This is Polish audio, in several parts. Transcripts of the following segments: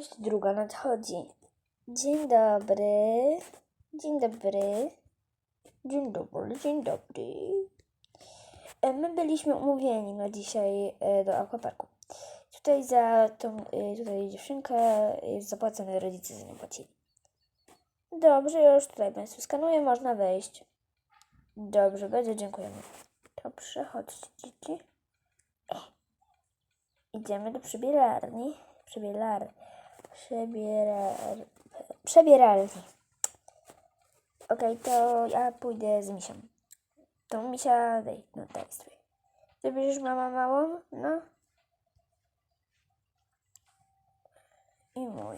Część druga nadchodzi. Dzień dobry. Dzień dobry. Dzień dobry, dzień dobry. E, My byliśmy umówieni na dzisiaj e, do aquaparku. Tutaj za tą e, tutaj dziewczynkę zapłacone, rodzice za nią płacili. Dobrze, już tutaj Państwu skanuję, można wejść. Dobrze, bardzo dziękujemy. To przechodźcie, dzieci. Idziemy do przebieralni. Przebielar. Przebierar... Przebieralni. Okej, to ja pójdę z misią. To misia, daj, no daj swój. Zabierzesz mama małą? No. I mój.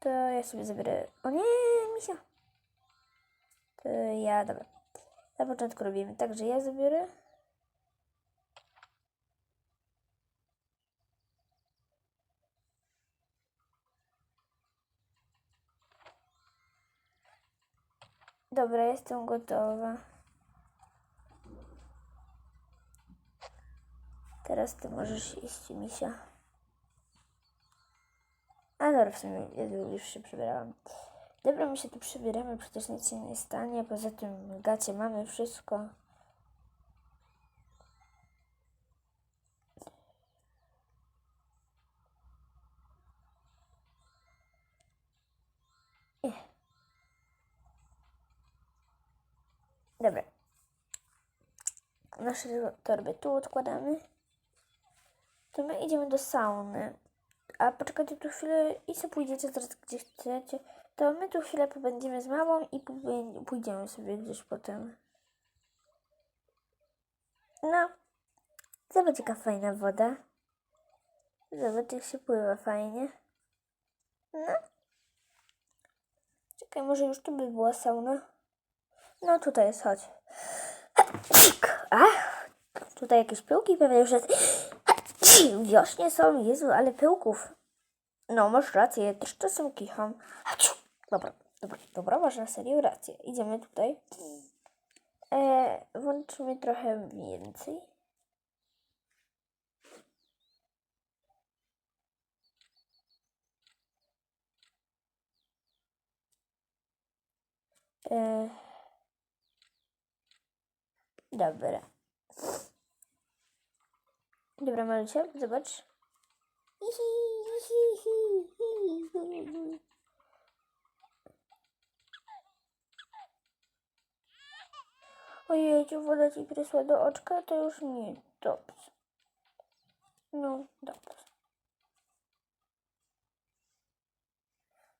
To ja sobie zabiorę... O nie, misia. To ja, dobra. Na początku robimy tak, że ja zabiorę. Dobra, jestem gotowa. Teraz ty możesz iść, misia. A dobra, w sumie już się przebierałam. Dobra, my się tu przebieramy, przecież nic się nie stanie. Poza tym gacie mamy wszystko. Ech. Dobra. Nasze torby tu odkładamy. To my idziemy do sauny. A poczekajcie tu chwilę i sobie pójdziecie teraz gdzie chcecie. To my tu chwilę pobędziemy z mamą i pój- pójdziemy sobie gdzieś potem. No. Zobacz jaka fajna woda. Zobacz jak się pływa fajnie. No. Czekaj, może już tu by była sauna? No tutaj jest, chodź. Ach, tutaj jakieś pyłki pewnie już jest. Wiośnie są, Jezu, ale pyłków. No, masz rację, ja też czasem kicham. Dobra, dobra, dobra, masz na serio rację. Idziemy tutaj. E, włączymy trochę więcej. E, dobra. Dobra, Malusia, zobacz. Ojej, woda ci prysła do oczka, to już nie dobrze. No, dobrze.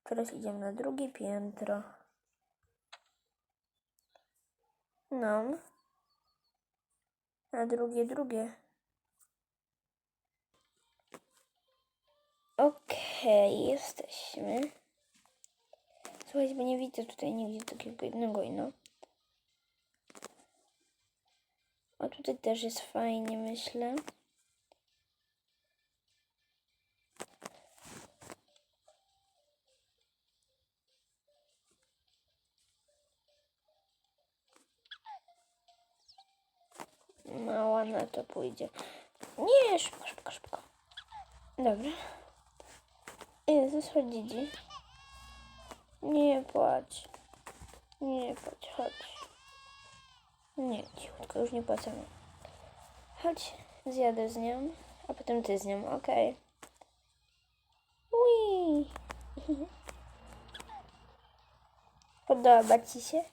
Teraz idziemy na drugie piętro. No. Na drugie, drugie. Okej, jesteśmy. Słuchajcie, bo nie widzę tutaj nigdzie takiego jednego ino. A tutaj też jest fajnie, myślę. Mała na to pójdzie. Nie, szybko, szybko, szybko. Dobra. Jezus, chodź, Dzidzi. Nie płacz. Nie płacz, chodź. Nie, cichutko, już nie płacimy. Chodź, zjadę z nią, a potem ty z nią, okej. Ui. Podoba ci się?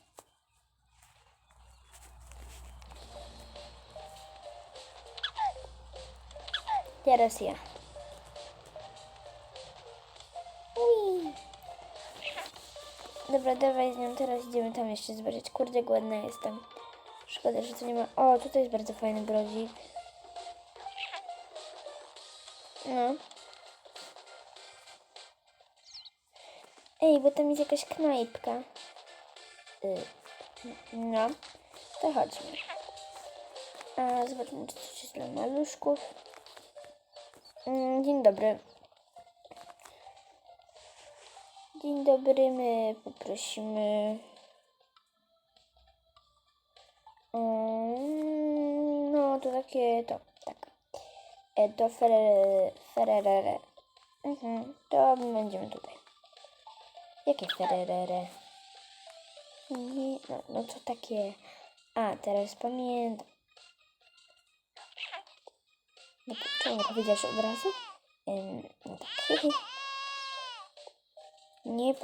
Teraz ja. Dobra, dawaj z nią, teraz idziemy tam jeszcze zobaczyć. Kurde, głodna jestem. Szkoda, że tu nie ma... O, tutaj jest bardzo fajny brodzik. No. Ej, bo tam jest jakaś knajpka. Y, no. To chodźmy. A, zobaczmy, czy coś jest dla maluszków. Mm, Dzień dobry. Dzień dobry, my poprosimy. Mm, No, to takie, to, tak. E, To Ferrere, Ferrere, Mhm, to będziemy tutaj. Jakie fererere? Nie, no, no co takie? A, teraz pamiętam. No, czemu powiedziałeś od razu? No tak.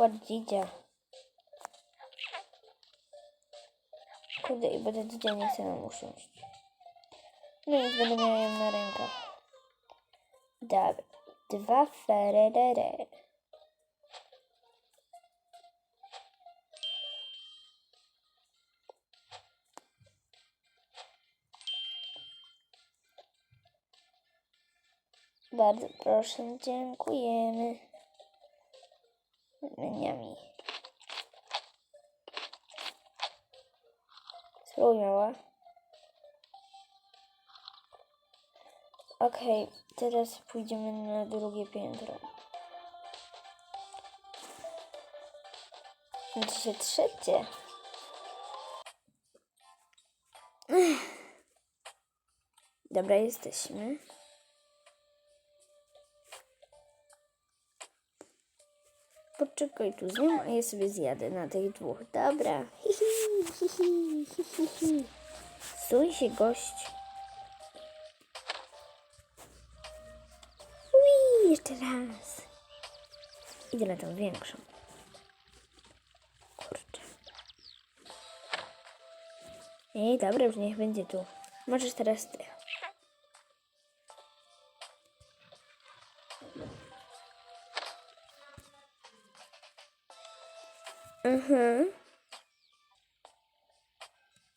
dzidzia. Kurde, i będę dzidzia nie chce nam usiąść. No i będę miała ją na rękach. Dobra. Dwa. Bardzo proszę, dziękujemy. Meniami. Spróbuj mała. Okej, teraz pójdziemy na drugie piętro. Dzisiaj trzecie. Ech. Dobra, jesteśmy. Poczekaj tu z nią, a ja sobie zjadę na tych dwóch. Dobra. Hihi, hihi, hihi. Stój się, gość. Ui, jeszcze raz. Idę na tą większą. Kurczę. Ej, dobra, już niech będzie tu. Możesz teraz ty. Mhm.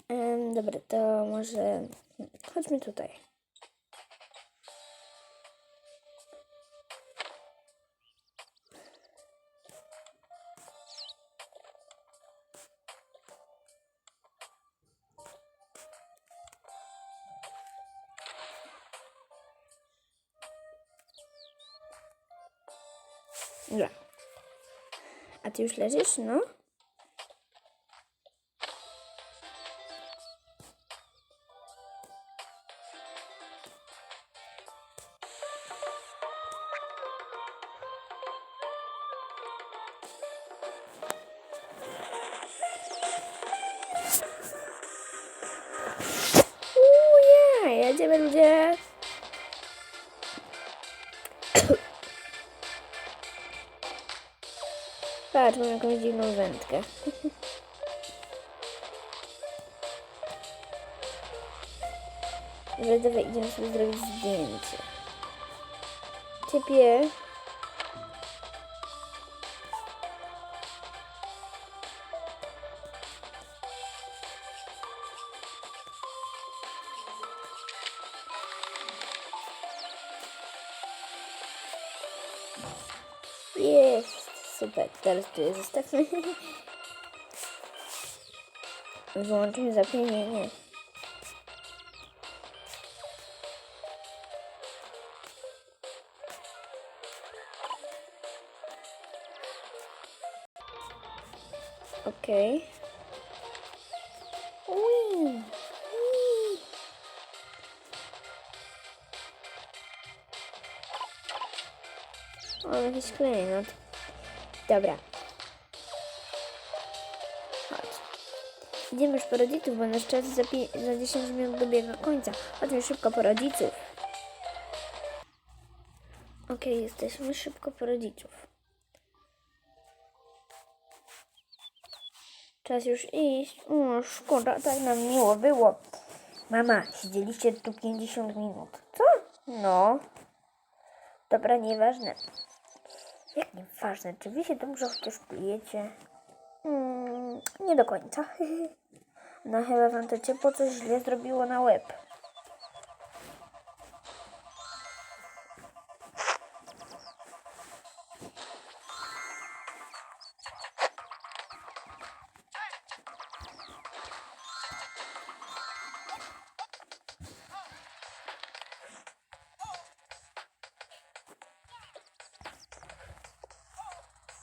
Em, dobra, to może chodźmy tutaj. Dobra. A ty już leżysz, no? Patrz, mam jakąś dziwną wędkę. Dobra, idziemy sobie zrobić zdjęcie. Ciebie. Super, teraz tu je zostawmy. Wyłączymy zapienienie. Okej. Ui, ui. O, jakiś klejnot. Dobra. Chodź. Idziemy już po rodziców, bo nasz czas za, za 10 minut dobiega końca. Chodźmy szybko po rodziców. Okej, jesteśmy szybko po rodziców. Czas już iść. O, szkoda, tak nam miło było. Mama, siedzieliście tu 50 minut. Co? No. Dobra, nieważne. Jak nieważne, czy wy się dobrze chociaż czujecie? Mm, nie do końca. No chyba wam to ciepło coś źle zrobiło na łeb.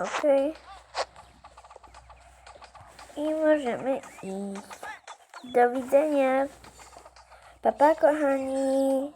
Okej. I możemy iść. Do widzenia. Papa, kochani.